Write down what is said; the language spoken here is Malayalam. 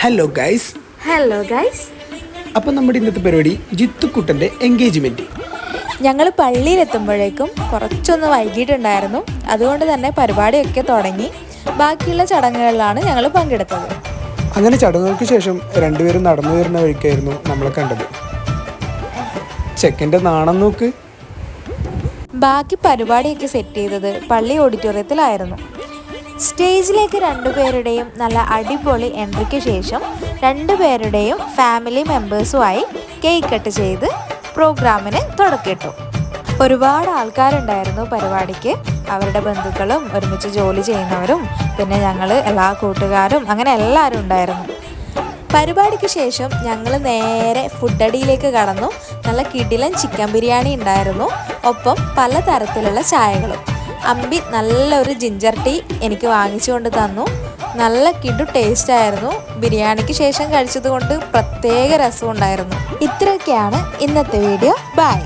ഹലോ ഗൈസ് ഹലോ ഗൈസ് അപ്പം നമ്മുടെ ഇന്നത്തെ പരിപാടി ജിത്തുക്കുട്ടന്റെ എൻഗേജ്മെന്റ് ഞങ്ങൾ പള്ളിയിലെത്തുമ്പോഴേക്കും കുറച്ചൊന്ന് വൈകിട്ടുണ്ടായിരുന്നു. അതുകൊണ്ട് തന്നെ പരിപാടിയൊക്കെ തുടങ്ങി. ബാക്കിയുള്ള ചടങ്ങുകളിലാണ് ഞങ്ങൾ പങ്കെടുത്തത്. അങ്ങനെ ചടങ്ങുകൾക്ക് ശേഷം രണ്ടുപേരും നടന്നു വരുന്ന വഴിക്കായിരുന്നു നമ്മളെ കണ്ടത്. ചെക്കന്റെ നാണം നോക്ക്. ബാക്കി പരിപാടിയൊക്കെ സെറ്റ് ചെയ്തത് പള്ളി ഓഡിറ്റോറിയത്തിലായിരുന്നു സ്റ്റേജിലേക്ക് രണ്ടുപേരുടെയും നല്ല അടിപൊളി എൻട്രിക്ക് ശേഷം രണ്ടുപേരുടെയും ഫാമിലി മെമ്പേഴ്സുമായി കേക്ക് കട്ട് ചെയ്ത് പ്രോഗ്രാമിന് തുടക്കിട്ടു. ഒരുപാട് ആൾക്കാരുണ്ടായിരുന്നു പരിപാടിക്ക്. അവരുടെ ബന്ധുക്കളും ഒരുമിച്ച് ജോലി ചെയ്യുന്നവരും പിന്നെ ഞങ്ങൾ എല്ലാ കൂട്ടുകാരും അങ്ങനെ എല്ലാവരും ഉണ്ടായിരുന്നു. പരിപാടിക്ക് ശേഷം ഞങ്ങൾ നേരെ ഫുഡടിയിലേക്ക് കടന്നു. നല്ല കിടിലൻ ചിക്കൻ ബിരിയാണി ഉണ്ടായിരുന്നു. ഒപ്പം പല തരത്തിലുള്ള ചായകളും. അമ്പി നല്ലൊരു ജിഞ്ചർ ടീ എനിക്ക് വാങ്ങിച്ചു കൊണ്ട് തന്നു. നല്ല കിടു ടേസ്റ്റ് ആയിരുന്നു. ബിരിയാണിക്ക് ശേഷം കഴിച്ചത് കൊണ്ട് പ്രത്യേക രസമുണ്ടായിരുന്നു. ഇത്രയൊക്കെയാണ് ഇന്നത്തെ വീഡിയോ ബൈ